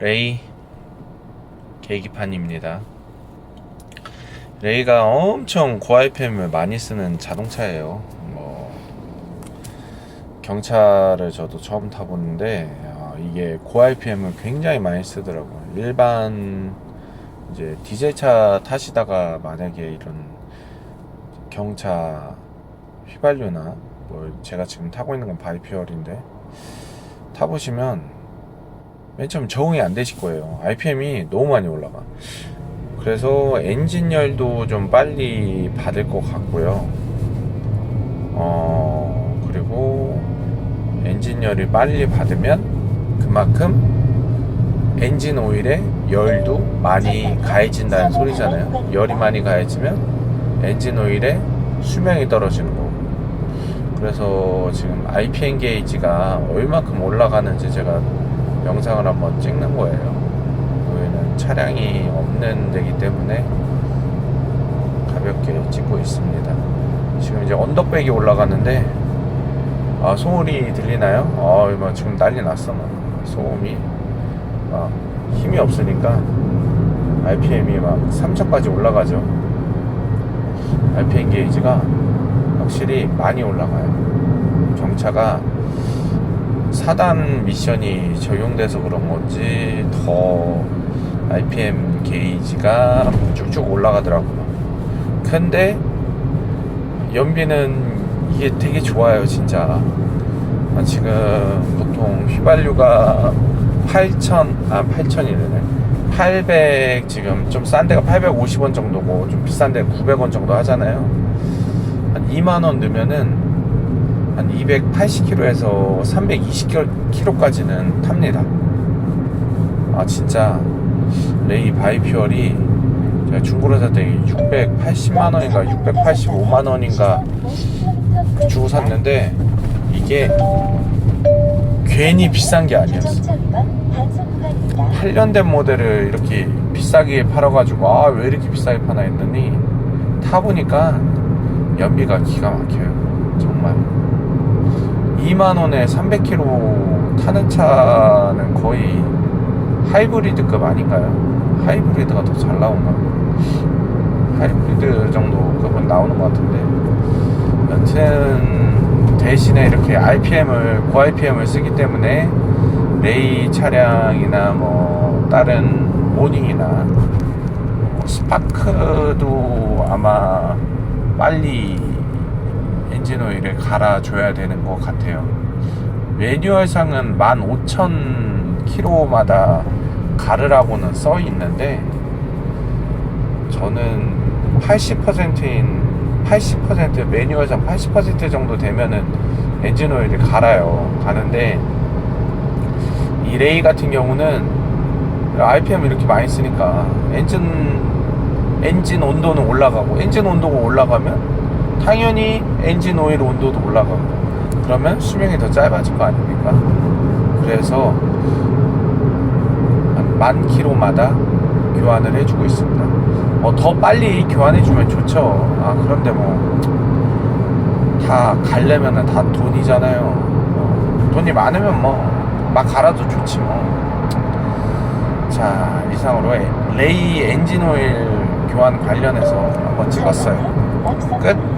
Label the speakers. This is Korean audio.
Speaker 1: 레이 계기판입니다. 레이가 엄청 고RPM을 많이 쓰는 자동차예요. 뭐 경차를 저도 처음 타보는데 아, 이게 고RPM을 굉장히 많이 쓰더라고요. 일반 이제 디젤차 타시다가 만약에 이런 경차 휘발유나 뭐 제가 지금 타고 있는 건 바이퓨얼인데 타보시면 맨 처음 적응이 안 되실 거예요. RPM이 너무 많이 올라가. 그래서 엔진열도 좀 빨리 받을 것 같고요. 어, 그리고 엔진열이 빨리 받으면 그만큼 엔진 오일에 열도 많이 가해진다는 소리잖아요. 열이 많이 가해지면 엔진 오일에 수명이 떨어지는 거고. 그래서 지금 RPM 게이지가 얼마큼 올라가는지 제가 영상을 한번 찍는 거예요. 여기는 차량이 없는 데기 때문에 가볍게 찍고 있습니다. 지금 이제 언덕백이 올라가는데 아 소음이 들리나요? 아 막 지금 난리 났어 막 소음이 막 힘이 없으니까 RPM이 막 3000까지 올라가죠. RPM 게이지가 확실히 많이 올라가요. 경차가 4단 미션이 적용돼서 그런 건지 더 RPM 게이지가 쭉쭉 올라가더라고요. 근데 연비는 이게 되게 좋아요, 진짜. 아, 지금 보통 휘발유가 8,000, 아, 8,000이래네. 800, 지금 좀 싼 데가 850원 정도고, 좀 비싼 데 900원 정도 하잖아요. 한 2만원 넣으면은 한 280km에서 320km까지는 탑니다. 아 진짜 레이 바이퓨얼이 제가 중고로 살때 680만 원인가 685만 원인가 주고 샀는데 이게 괜히 비싼 게 아니었어. 8년 된 모델을 이렇게 비싸게 팔아가지고 아 왜 이렇게 비싸게 파나 했더니 타보니까 연비가 기가 막혀요. 정말. 2만원에 300km 타는 차는 거의 하이브리드급 아닌가요? 하이브리드가 더 잘 나온가? 하이브리드 정도 급은 나오는 것 같은데 여튼 대신에 이렇게 RPM을 고RPM을 쓰기 때문에 레이 차량이나 뭐 다른 모닝이나 뭐 스파크도 아마 빨리 엔진 오일을 갈아줘야 되는 것 같아요. 매뉴얼상은 15,000km마다 가르라고는 써 있는데 저는 80%인 80% 매뉴얼상 80% 정도 되면은 엔진 오일을 갈아요. 가는데 이 레이 같은 경우는 RPM 이렇게 많이 쓰니까 엔진 엔진 온도는 올라가고 엔진 온도가 올라가면 당연히 엔진 오일 온도도 올라가고 그러면 수명이 더 짧아질 거 아닙니까? 그래서 한만 킬로마다 교환을 해주고 있습니다. 뭐 더 빨리 교환해주면 좋죠. 아 그런데 뭐 다 갈려면은 다 돈이잖아요. 뭐 돈이 많으면 뭐 막 갈아도 좋지 뭐. 자 이상으로 레이 엔진 오일 교환 관련해서 한번 찍었어요. 끝.